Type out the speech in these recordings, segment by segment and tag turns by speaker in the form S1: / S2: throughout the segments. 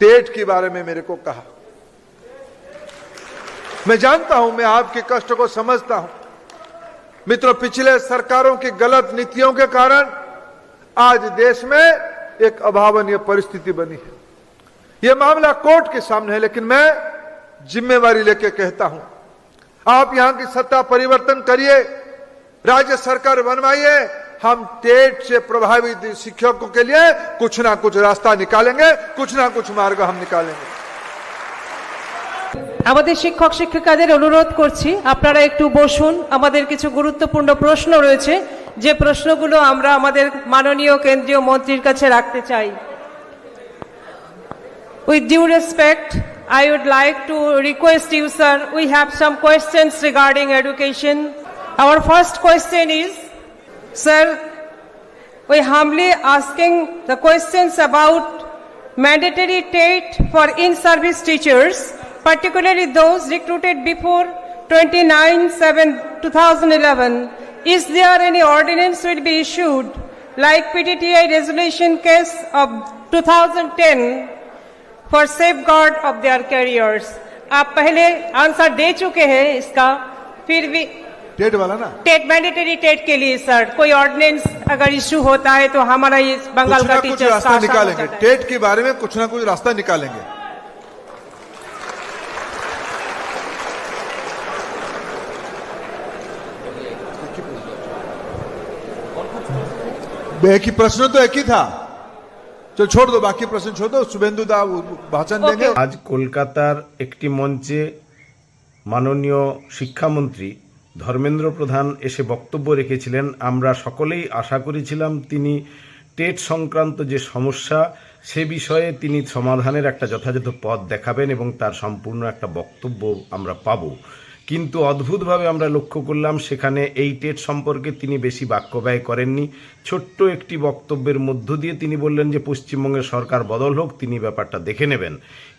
S1: TET के बारे में मेरे को कहा। मैं जानता हूँ, मैं आपके कष्ट को समझता हूँ। मित्रों, पिछले सरकारों की गलत नीतियों के कारण आज देश में एक अभावनीय परिस्थिति बनी है। यह मामला कोर्ट के सामने है, लेकिन मैं जिम्मेवारी लेके कहता हूँ, आप यहाँ की सत्ता परिवर्तन करिए, राज्य सरकार बनवाइए हम टेट से प्रभावित शिक्षकों के लिए कुछ ना कुछ रास्ता निकालेंगे कुछ ना कुछ मार्ग हम निकालेंगे
S2: আমাদের শিক্ষক শিক্ষিকাদের অনুরোধ করছি আপনারা একটু বসুন আমাদের কিছু গুরুত্বপূর্ণ প্রশ্ন রয়েছে যে প্রশ্নগুলো আমরা আমাদের মাননীয় কেন্দ্রীয় মন্ত্রীর কাছে রাখতে চাই With due respect, I would like to request you, sir, we have some questions regarding education. Our first question is, sir, we humbly asking the questions about mandatory TET for in-service teachers, particularly those recruited before 29-7-2011. Is there any ordinance will be issued like PTTI resolution case of 2010 for safeguard of their careers? आप पहले answer दे चुके हैं इसका फिर भी
S1: TET वाला ना
S2: TET mandatory TET के लिए सर कोई ऑर्डिनेंस अगर इशू होता है तो हमारा ये बंगाल
S1: कुछ
S2: का
S1: ना कुछ
S2: टीचर्स
S1: रास्ता निकालेंगे टेट के बारे में कुछ ना कुछ रास्ता निकालेंगे एक ही प्रश्न तो एक ही था चलो छोड़ दो बाकी प्रश्न छोड़ दो शुभेंदु दा वो भाषण
S2: ओके।
S1: देंगे
S3: আজ কলকাতার একটি মঞ্চে মাননীয় শিক্ষামন্ত্রী ধর্মেন্দ্র প্রধান এসে বক্তব্য রেখেছিলেন, আমরা সকলেই আশা করেছিলাম তিনি টেট সংক্রান্ত যে সমস্যা, সে বিষয়ে তিনি সমাধানের একটা যথাযথ পথ দেখাবেন এবং তার সম্পূর্ণ একটা বক্তব্য আমরা পাব। কিন্তু অদ্ভুতভাবে আমরা লক্ষ্য করলাম সেখানে এই টেট সম্পর্কে তিনি বেশি বাক্য ব্যয় করেননি। ছোট্ট একটি বক্তব্যের মধ্য দিয়ে তিনি বললেন যে, পশ্চিমবঙ্গের সরকার বদল হোক, তিনি ব্যাপারটা দেখে নেবেন।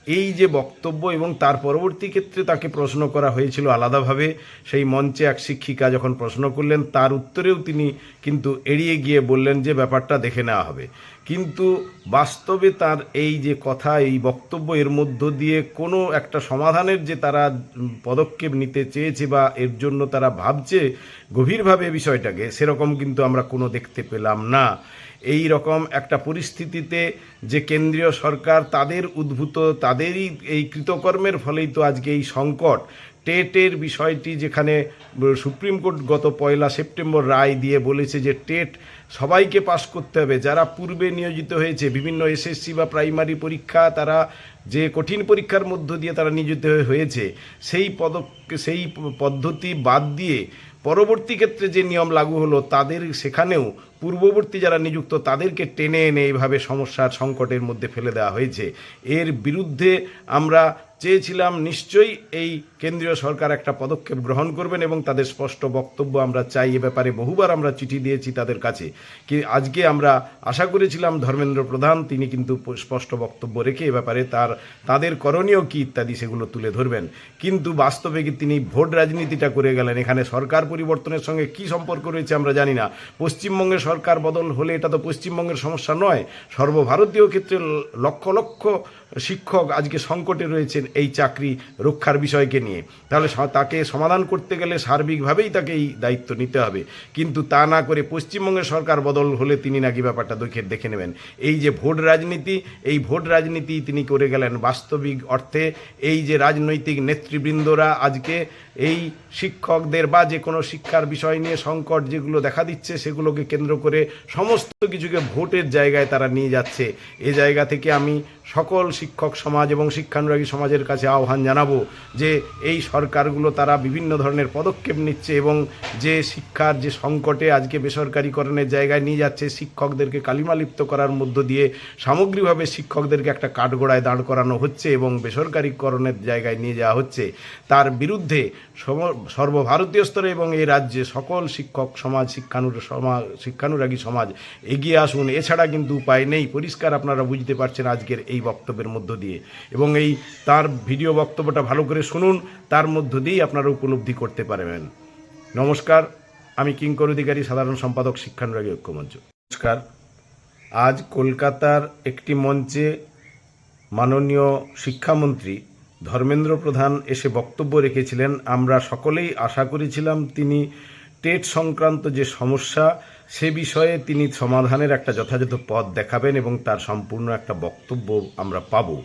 S3: এই যে বক্তব্য এবং তার পরবর্তী ক্ষেত্রে তাকে প্রশ্ন করা হয়েছিল আলাদাভাবে। সেই মঞ্চে এক শিক্ষিকা যখন প্রশ্ন করলেন, তার উত্তরেও তিনি কিন্তু এড়িয়ে গিয়ে বললেন যে, ব্যাপারটা দেখে নেওয়া হবে। কিন্তু বাস্তবে তার এই যে কথা, এই বক্তব্য, এর মধ্য দিয়ে কোনো একটা সমাধানের যে তারা পদক্ষেপ নিতে চেয়েছে বা এর জন্য তারা ভাবছে গভীরভাবে বিষয়টাকে, সেরকম কিন্তু আমরা কোনো দেখতে পেলাম না। এই রকম একটা পরিস্থিতিতে যে কেন্দ্রীয় সরকার তাদের উদ্ভূত, তাদেরই এই কৃতকর্মের ফলেই তো আজকে এই সংকট। টেটের বিষয়টি যেখানে সুপ্রিম কোর্ট গত পয়লা সেপ্টেম্বর রায় দিয়ে বলেছে যে টেট সবাইকে পাশ করতে হবে। যারা পূর্বে নিয়োজিত হয়েছে, বিভিন্ন এসএসসি বা প্রাইমারি পরীক্ষা, তারা যে কঠিন পরীক্ষার মধ্য দিয়ে তারা নিয়োজিত হয়ে- হয়েছে, সেই পদক সেই পদ্ধতি বাদ দিয়ে পরবর্তী ক্ষেত্রে যে নিয়ম লাগু হলো, তাদের সেখানেও পূর্ববর্তী যারা নিযুক্ত, তাদেরকে টেনে এনে এইভাবে সমস্যার সংকটের মধ্যে ফেলে দেওয়া হয়েছে। এর বিরুদ্ধে আমরা চেয়েছিলাম নিশ্চয়ই এই কেন্দ্রীয় সরকার একটা পদক্ষেপ গ্রহণ করবেন এবং তাদের স্পষ্ট বক্তব্য আমরা চাই। এ ব্যাপারে বহুবার আমরা চিঠি দিয়েছি তাদের কাছে। কি আজকে আমরা আশা করেছিলাম ধর্মেন্দ্র প্রধান, তিনি কিন্তু স্পষ্ট বক্তব্য রেখে এ ব্যাপারে তার, তাদের করণীয় কী ইত্যাদি সেগুলো তুলে ধরবেন। কিন্তু বাস্তবে কি তিনি ভোট রাজনীতিটা করে গেলেন? এখানে সরকার পরিবর্তনের সঙ্গে কি সম্পর্ক রয়েছে আমরা জানি না। পশ্চিমবঙ্গের সরকার বদল হলে এটা তো পশ্চিমবঙ্গের সমস্যা নয়। সর্বভারতীয় ক্ষেত্রে লক্ষ লক্ষ শিক্ষক আজকে সংকটে রয়েছেন এই চাকরি রক্ষার বিষয়কে নিয়ে। তাহলে তাকে সমাধান করতে গেলে সার্বিকভাবেই তাকে এই দায়িত্ব নিতে হবে। কিন্তু তা না করে পশ্চিমবঙ্গের সরকার বদল হলে তিনি নাকি ব্যাপারটা দেখে দেখে নেবেন। এই যে ভোট রাজনীতি, এই ভোট রাজনীতি তিনি করে গেলেন বাস্তবিক অর্থে। এই যে রাজনৈতিক নেতৃবৃন্দরা আজকে এই শিক্ষকদের বা যে কোনো শিক্ষার বিষয় নিয়ে সংকট যেগুলো দেখা দিচ্ছে, সেগুলোকে কেন্দ্র করে সমস্ত কিছুকে ভোটের জায়গায় তারা নিয়ে যাচ্ছে। এ জায়গা থেকে আমি সকল শিক্ষক সমাজ এবং শিক্ষানুরাগী সমাজের কাছে আহ্বান জানাব যে এই সরকারগুলো তারা বিভিন্ন ধরনের পদক্ষেপ নিচ্ছে এবং যে শিক্ষার যে সংকটে আজকে বেসরকারীকরণের জায়গায় নিয়ে যাচ্ছে শিক্ষকদেরকে কালিমালিপ্ত করার মধ্য দিয়ে সামগ্রিকভাবে শিক্ষকদেরকে একটা কাঠগোড়ায় দাঁড় করানো হচ্ছে এবং বেসরকারীকরণের জায়গায় নিয়ে যাওয়া হচ্ছে। তার বিরুদ্ধে সর্বভারতীয় স্তরে এবং এই রাজ্যে সকল শিক্ষক সমাজ, শিক্ষানুর সমাজ শিক্ষানুরাগী সমাজ এগিয়ে আসুন। এছাড়া কিন্তু উপায় নেই। পরিষ্কার আপনারা বুঝতে পারছেন আজকের এই বক্তব্যের মধ্য দিয়ে। এবং এই তার ভিডিও বক্তব্যটা ভালো করে শুনুন, তার মধ্য দিয়েই আপনারা উপলব্ধি করতে পারবেন। নমস্কার, আমি কিঙ্কর অধিকারী সাধারণ সম্পাদক শিক্ষানুরাগী ঐক্যমঞ্চ। নমস্কার, আজ কলকাতার একটি মঞ্চে মাননীয় শিক্ষামন্ত্রী ধর্মেন্দ্র প্রধান এসে বক্তব্য রেখেছিলেন। আমরা সকলেই আশা করেছিলাম তিনি টেট সংক্রান্ত যে সমস্যা সে বিষয়ে তিনি সমাধানের একটা যথাযথ পথ দেখাবেন এবং তার সম্পূর্ণ একটা বক্তব্য আমরা পাব।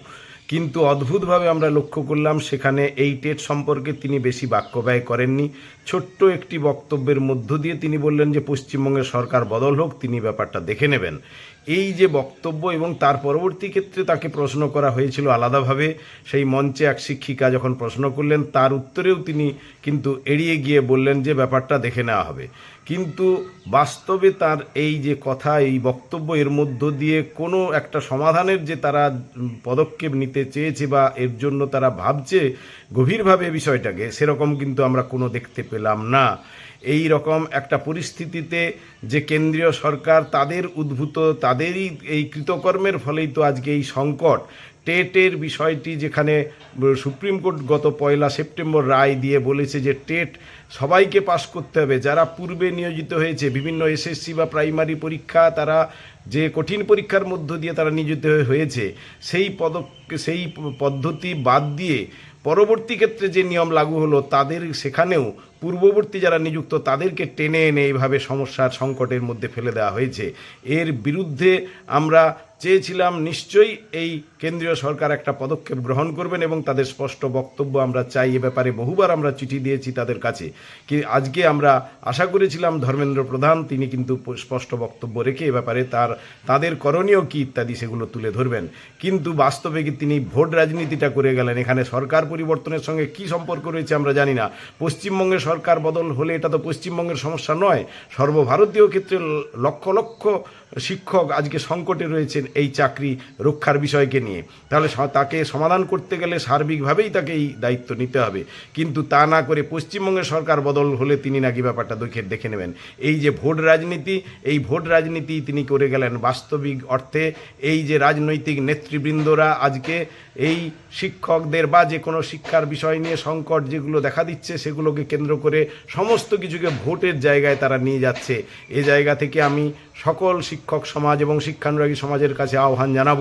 S3: কিন্তু অদ্ভুতভাবে আমরা লক্ষ্য করলাম, সেখানে এই টেট সম্পর্কে তিনি বেশি বাক্য ব্যয় করেননি। ছোট্ট একটি বক্তব্যের মধ্য দিয়ে তিনি বললেন যে, পশ্চিমবঙ্গের সরকার বদল হোক, তিনি ব্যাপারটা দেখে নেবেন। এই যে বক্তব্য এবং তার পরবর্তী ক্ষেত্রে তাকে প্রশ্ন করা হয়েছিল আলাদাভাবে, সেই মঞ্চে এক শিক্ষিকা যখন প্রশ্ন করলেন, তার উত্তরেও তিনি কিন্তু এড়িয়ে গিয়ে বললেন যে ব্যাপারটা দেখে নেওয়া হবে। কিন্তু বাস্তবে তার এই যে কথা, এই বক্তব্য, এর মধ্য দিয়ে কোনো একটা সমাধানের যে তারা পদক্ষেপ নিতে চেয়েছে বা এর জন্য তারা ভাবছে, গভীরভাবে বিষয়টাকে, সেরকম কিন্তু আমরা কোনো দেখতে পেলাম না। এই রকম একটা পরিস্থিতিতে যে কেন্দ্রীয় সরকার তাদের উদ্ভূত তাদেরই এই কৃতকর্মের ফলেই তো আজকে এই সংকট। টেটের বিষয়টি যেখানে সুপ্রিম কোর্ট গত পয়লা সেপ্টেম্বর রায় দিয়ে বলেছে যে টেট সবাইকে পাশ করতে হবে। যারা পূর্বে নিয়োজিত হয়েছে, বিভিন্ন এসএসসি বা প্রাইমারি পরীক্ষা, তারা যে কঠিন পরীক্ষার মধ্য দিয়ে তারা নিয়োজিত হয়েছে, সেই পদক, সেই পদ্ধতি বাদ দিয়ে পরবর্তী ক্ষেত্রে যে নিয়ম লাগু হলো, তাদের সেখানেও পূর্ববর্তী যারা নিযুক্ত, তাদেরকে টেনে এনে এইভাবে সমস্যার সংকটের মধ্যে ফেলে দেওয়া হয়েছে। এর বিরুদ্ধে আমরা চেয়েছিলাম নিশ্চয়ই এই কেন্দ্রীয় সরকার একটা পদক্ষেপ গ্রহণ করবেন এবং তাদের স্পষ্ট বক্তব্য আমরা চাই এ ব্যাপারে। বহুবার আমরা চিঠি দিয়েছি তাদের কাছে। কি আজকে আমরা আশা করেছিলাম ধর্মেন্দ্র প্রধান, তিনি কিন্তু স্পষ্ট বক্তব্য রেখে এ ব্যাপারে তার, তাদের করণীয় কি ইত্যাদি সেগুলো তুলে ধরবেন। কিন্তু বাস্তবে কি তিনি ভোট রাজনীতিটা করে গেলেন? এখানে সরকার পরিবর্তনের সঙ্গে কি সম্পর্ক রয়েছে আমরা জানি না। পশ্চিমবঙ্গের সরকার বদল হলে এটা তো পশ্চিমবঙ্গের সমস্যা নয়। সর্বভারতীয় ক্ষেত্রে লক্ষ লক্ষ শিক্ষক আজকে সংকটে রয়েছেন। এই চাকরি রক্ষার বিষয়কে নিয়ে। তাহলে তাকে সমাধান করতে গেলে সার্বিকভাবেই তাকে এই দায়িত্ব নিতে হবে। কিন্তু তা না করে পশ্চিমবঙ্গের সরকার বদল হলে তিনি নাকি ব্যাপারটা দেখে দেখে নেবেন। এই যে ভোট রাজনীতি, এই ভোট রাজনীতি তিনি করে গেলেন বাস্তবিক অর্থে। এই যে রাজনৈতিক নেতৃবৃন্দরা আজকে এই শিক্ষকদের বা যে কোনো শিক্ষার বিষয় নিয়ে সংকট যেগুলো দেখা দিচ্ছে, সেগুলোকে কেন্দ্র করে সমস্ত কিছুকে ভোটের জায়গায় তারা নিয়ে যাচ্ছে। এ জায়গা থেকে আমি সকল শিক্ষক সমাজ এবং শিক্ষানুরাগী সমাজের কাছে আহ্বান জানাব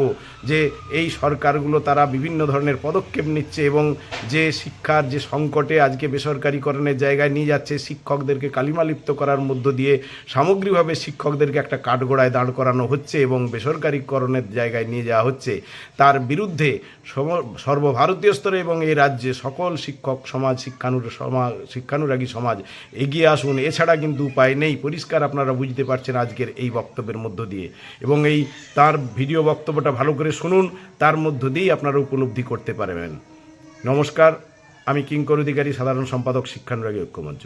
S3: যে এই সরকারগুলো তারা বিভিন্ন ধরনের পদক্ষেপ নিচ্ছে এবং যে শিক্ষার যে সংকটে আজকে বেসরকারিকরণের জায়গায় নিয়ে যাচ্ছে, শিক্ষকদেরকে কালিমালিপ্ত করার মধ্য দিয়ে সামগ্রিকভাবে শিক্ষকদেরকে একটা কাঠগোড়ায় দাঁড় করানো হচ্ছে এবং বেসরকারিকরণের জায়গায় নিয়ে যাওয়া হচ্ছে। তার বিরুদ্ধে সর্বভারতীয় স্তরে এবং এই রাজ্যে সকল শিক্ষক সমাজ, শিক্ষানুর, সমাজ, শিক্ষানুরাগী সমাজ এগিয়ে আসুন। এছাড়া কিন্তু উপায় নেই। পরিষ্কার আপনারা বুঝতে পারছেন আজকের এই বক্তব্যের মধ্য দিয়ে। এবং এই তার ভিডিও বক্তব্যটা ভালো করে শুনুন, তার মধ্য দিয়েই আপনারা উপলব্ধি করতে পারবেন। নমস্কার, আমি কিঙ্কর অধিকারী, সাধারণ সম্পাদক শিক্ষানুরাগী ঐক্যমঞ্চ।